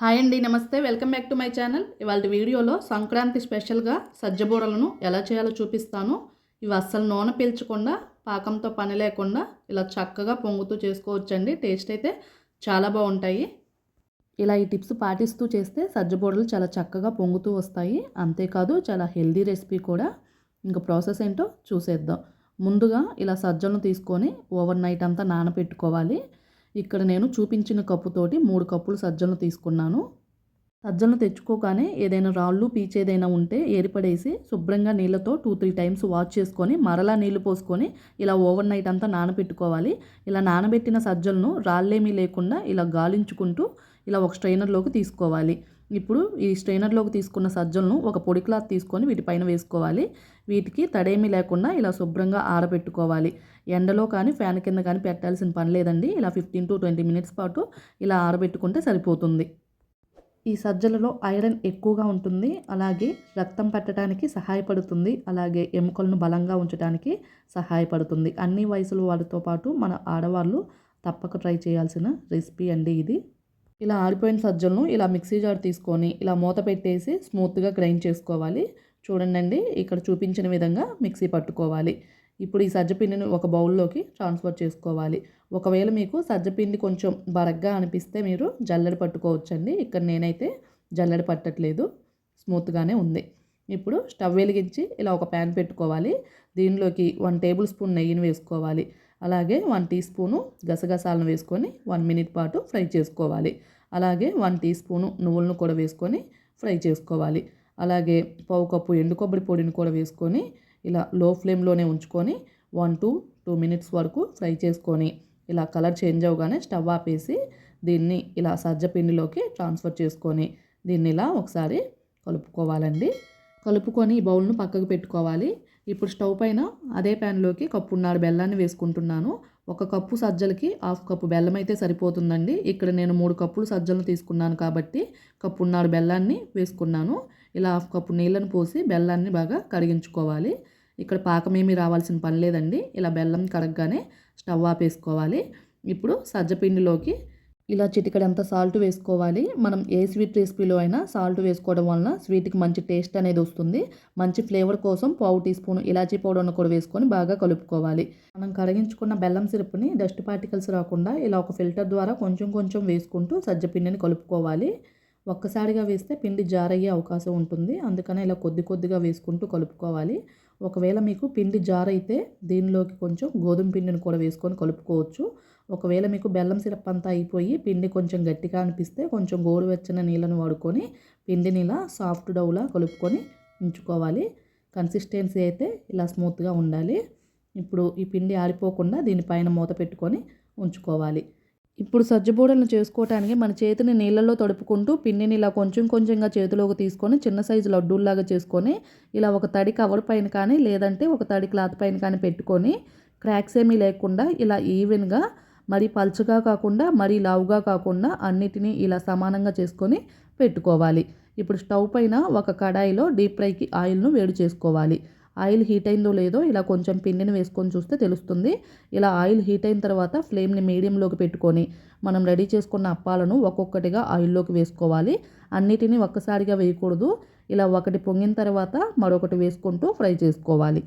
Hi అండి నమస్తే. Welcome back to my channel. ఇవాళ వీడియోలో సంక్రాంతి స్పెషల్గా సజ్జబూరలను ఎలా చేయాలో చూపిస్తాను. ఇవి అస్సలు నూనె పీల్చకుండా పాకంతో పని లేకుండా ఇలా చక్కగా పొంగుతూ చేసుకోవచ్చండి. టేస్ట్ అయితే చాలా బాగుంటాయి. ఇలా ఈ టిప్స్ పాటిస్తూ చేస్తే సజ్జబూరలు చాలా చక్కగా పొంగుతూ వస్తాయి. అంతేకాదు చాలా హెల్దీ రెసిపీ కూడా. ఇంకా ప్రాసెస్ ఏంటో చూసేద్దాం. ముందుగా ఇలా సజ్జలను తీసుకొని ఓవర్ నైట్ అంతా నానబెట్టుకోవాలి. ఇక్కడ నేను చూపించిన కప్పుతోటి మూడు కప్పులు సజ్జలను తీసుకున్నాను. సజ్జలను తెచ్చుకోగానే ఏదైనా రాళ్ళు పీచేదైనా ఉంటే ఏరిపడేసి శుభ్రంగా నీళ్ళతో టూ త్రీ టైమ్స్ వాష్ చేసుకొని మరలా నీళ్ళు పోసుకొని ఇలా ఓవర్ నైట్ అంతా నానబెట్టుకోవాలి. ఇలా నానబెట్టిన సజ్జలను రాళ్ళేమీ లేకుండా ఇలా గాలించుకుంటూ ఇలా ఒక స్ట్రైనర్లోకి తీసుకోవాలి. ఇప్పుడు ఈ స్ట్రైనర్లోకి తీసుకున్న సజ్జలను ఒక పొడి క్లాత్ తీసుకొని వీటిపైన వేసుకోవాలి. వీటికి తడేమీ లేకుండా ఇలా శుభ్రంగా ఆరబెట్టుకోవాలి. ఎండలో కానీ ఫ్యాన్ కింద కానీ పెట్టాల్సిన పని లేదండి. ఇలా ఫిఫ్టీన్ టు ట్వంటీ మినిట్స్ పాటు ఇలా ఆరబెట్టుకుంటే సరిపోతుంది. ఈ సజ్జలలో ఐరన్ ఎక్కువగా ఉంటుంది. అలాగే రక్తం పట్టడానికి సహాయపడుతుంది. అలాగే ఎముకలను బలంగా ఉంచడానికి సహాయపడుతుంది. అన్ని వయసుల వాళ్ళతో పాటు మన ఆడవాళ్ళు తప్పక ట్రై చేయాల్సిన రెసిపీ అండి ఇది. ఇలా ఆరిపోయిన సజ్జలను ఇలా మిక్సీ జార్ తీసుకొని ఇలా మూత పెట్టేసి స్మూత్గా గ్రైండ్ చేసుకోవాలి. చూడండి ఇక్కడ చూపించిన విధంగా మిక్సీ పట్టుకోవాలి. ఇప్పుడు ఈ సజ్జపిండిని ఒక బౌల్లోకి ట్రాన్స్ఫర్ చేసుకోవాలి. ఒకవేళ మీకు సజ్జపిండి కొంచెం బరగ్గా అనిపిస్తే మీరు జల్లెడ పట్టుకోవచ్చండి. ఇక్కడ నేనైతే జల్లెడ పట్టట్లేదు స్మూత్గానే ఉంది. ఇప్పుడు స్టవ్ వెలిగించి ఇలా ఒక ప్యాన్ పెట్టుకోవాలి. దీనిలోకి వన్ టేబుల్ స్పూన్ నెయ్యిని వేసుకోవాలి. అలాగే వన్ టీ స్పూను గసగసాలను వేసుకొని వన్ మినిట్ పాటు ఫ్రై చేసుకోవాలి. అలాగే వన్ టీ స్పూను నువ్వులను కూడా వేసుకొని ఫ్రై చేసుకోవాలి. అలాగే పావు కప్పు ఎండు కొబ్బరి పొడిని కూడా వేసుకొని ఇలా లో ఫ్లేమ్లోనే ఉంచుకొని వన్ టు టూ మినిట్స్ వరకు ఫ్రై చేసుకొని ఇలా కలర్ చేంజ్ అవగానే స్టవ్ ఆపేసి దీన్ని ఇలా సజ్జ పిండిలోకి ట్రాన్స్ఫర్ చేసుకొని దీన్ని ఇలా ఒకసారి కలుపుకోవాలండి. కలుపుకొని బౌల్ను పక్కకు పెట్టుకోవాలి. ఇప్పుడు స్టవ్ పైన అదే ప్యాన్లోకి కప్పున్నర బెల్లాన్ని వేసుకుంటున్నాను. ఒక కప్పు సజ్జలకి హాఫ్ కప్పు బెల్లం అయితే సరిపోతుందండి. ఇక్కడ నేను మూడు కప్పులు సజ్జలను తీసుకున్నాను కాబట్టి కప్పున్నర బెల్లాన్ని వేసుకున్నాను. ఇలా హాఫ్ కప్పు నీళ్ళను పోసి బెల్లాన్ని బాగా కరిగించుకోవాలి ఇక్కడ పాకమేమీ రావాల్సిన పని లేదండి. ఇలా బెల్లం కడగగానే స్టవ్ ఆపేసుకోవాలి. ఇప్పుడు సజ్జపిండిలోకి ఇలా చిటికడంత సాల్ట్ వేసుకోవాలి. మనం ఏ స్వీట్ రెసిపీలో అయినా సాల్ట్ వేసుకోవడం వలన స్వీట్కి మంచి టేస్ట్ అనేది వస్తుంది. మంచి ఫ్లేవర్ కోసం పావు టీ స్పూన్ ఇలాచీ పౌడర్ను కూడా వేసుకొని బాగా కలుపుకోవాలి. మనం కరిగించుకున్న బెల్లం సిరప్ని డస్ట్ పార్టికల్స్ రాకుండా ఇలా ఒక ఫిల్టర్ ద్వారా కొంచెం కొంచెం వేసుకుంటూ సజ్జ పిండిని కలుపుకోవాలి. ఒక్కసారిగా వేస్తే పిండి జారయ్యే అవకాశం ఉంటుంది. అందుకనే ఇలా కొద్ది కొద్దిగా వేసుకుంటూ కలుపుకోవాలి. ఒకవేళ మీకు పిండి జారైతే దీనిలోకి కొంచెం గోధుమ పిండిని కూడా వేసుకొని కలుపుకోవచ్చు. ఒకవేళ మీకు బెల్లం సిరప్ అంతా అయిపోయి పిండి కొంచెం గట్టిగా అనిపిస్తే కొంచెం గోరువెచ్చని నీళ్ళను వాడుకొని పిండిని ఇలా సాఫ్ట్ డౌలా కలుపుకొని ఉంచుకోవాలి. కన్సిస్టెన్సీ అయితే ఇలా స్మూత్గా ఉండాలి. ఇప్పుడు ఈ పిండి ఆరిపోకుండా దీనిపైన మూత పెట్టుకొని ఉంచుకోవాలి. ఇప్పుడు సజ్జబూడలను చేసుకోవటానికి మన చేతిని నీళ్ళలో తడుపుకుంటూ పిండిని ఇలా కొంచెం కొంచెంగా చేతిలోకి తీసుకొని చిన్న సైజు లడ్డూల్లాగా చేసుకొని ఇలా ఒక తడి కవర్ పైన కానీ లేదంటే ఒక తడి క్లాత్ పైన కానీ పెట్టుకొని క్రాక్స్ ఏమీ లేకుండా ఇలా ఈవెన్గా మరి పలుచగా కాకుండా మరీ లావుగా కాకుండా అన్నిటినీ ఇలా సమానంగా చేసుకొని పెట్టుకోవాలి. ఇప్పుడు స్టవ్ పైన ఒక కడాయిలో డీప్ ఫ్రైకి ఆయిల్ను వేడి చేసుకోవాలి. ఆయిల్ హీట్ అయిందో లేదో ఇలా కొంచెం పిండిని వేసుకొని చూస్తే తెలుస్తుంది. ఇలా ఆయిల్ హీట్ అయిన తర్వాత ఫ్లేమ్ని మీడియంలోకి పెట్టుకొని మనం రెడీ చేసుకున్న అప్పాలను ఒక్కొక్కటిగా ఆయిల్లోకి వేసుకోవాలి. అన్నిటినీ ఒక్కసారిగా వేయకూడదు. ఇలా ఒకటి పొంగిన తర్వాత మరొకటి వేసుకుంటూ ఫ్రై చేసుకోవాలి.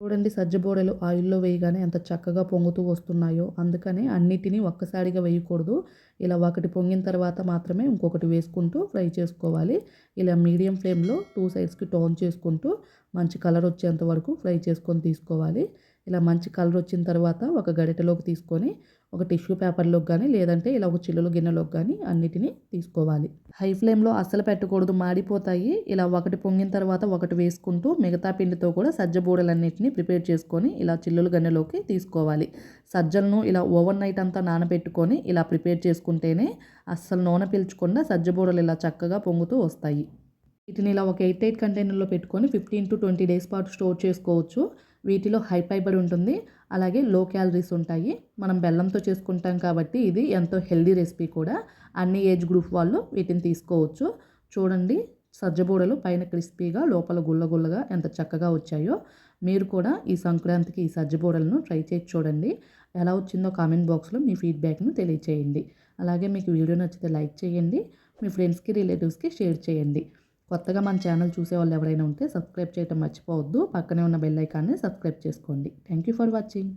చూడండి సజ్జబోడలు ఆయిల్లో వేయగానే ఎంత చక్కగా పొంగుతూ వస్తున్నాయో. అందుకని అన్నిటినీ ఒక్కసారిగా వేయకూడదు. ఇలా ఒకటి పొంగిన తర్వాత మాత్రమే ఇంకొకటి వేసుకుంటూ ఫ్రై చేసుకోవాలి. ఇలా మీడియం ఫ్లేమ్లో టూ సైడ్స్కి టోన్ చేసుకుంటూ మంచి కలర్ వచ్చేంత వరకు ఫ్రై చేసుకొని తీసుకోవాలి. ఇలా మంచి కలర్ వచ్చిన తర్వాత ఒక గడిటలోకి తీసుకొని ఒక టిష్యూ పేపర్లోకి కానీ లేదంటే ఇలా ఒక చిల్లుల గిన్నెలోకి కానీ అన్నిటినీ తీసుకోవాలి. హై ఫ్లేమ్లో అస్సలు పెట్టకూడదు. మాడిపోతాయి. ఇలా ఒకటి పొంగిన తర్వాత ఒకటి వేసుకుంటూ మిగతా పిండితో కూడా సజ్జ బూడలన్నిటిని ప్రిపేర్ చేసుకొని ఇలా చిల్లుల గిన్నెలోకి తీసుకోవాలి. సజ్జలను ఇలా ఓవర్ నైట్ అంతా నానబెట్టుకొని ఇలా ప్రిపేర్ చేసుకుంటేనే అస్సలు నూనె పీల్చకుండా సజ్జ బూడలు ఇలా చక్కగా పొంగుతూ వస్తాయి. వీటిని ఇలా ఒక ఎయిట్ ఎయిట్ కంటైనర్లో పెట్టుకొని ఫిఫ్టీన్ టు ట్వంటీ డేస్ పాటు స్టోర్ చేసుకోవచ్చు. వీటిలో హై ఫైబర్ ఉంటుంది. అలాగే లో క్యాలరీస్ ఉంటాయి. మనం బెల్లంతో చేసుకుంటాం కాబట్టి ఇది ఎంతో హెల్దీ రెసిపీ కూడా. అన్ని ఏజ్ గ్రూప్ వాళ్ళు వీటిని తీసుకోవచ్చు. చూడండి సజ్జబూడలు పైన క్రిస్పీగా లోపల గుల్లగుల్లగా ఎంత చక్కగా వచ్చాయో. మీరు కూడా ఈ సంక్రాంతికి ఈ సజ్జబూడలను ట్రై చేసి చూడండి. ఎలా వచ్చిందో కామెంట్ బాక్స్లో మీ ఫీడ్బ్యాక్ను తెలియచేయండి. అలాగే మీకు వీడియో నచ్చితే లైక్ చేయండి. మీ ఫ్రెండ్స్కి రిలేటివ్స్కి షేర్ చేయండి. కొత్తగా మన ఛానల్ చూసే వాళ్ళు ఎవరైనా ఉంటే సబ్స్క్రైబ్ చేయడం మర్చిపోవద్దు. పక్కనే ఉన్న బెల్ ఐకాన్ని సబ్స్క్రైబ్ చేసుకోండి. Thank you for watching.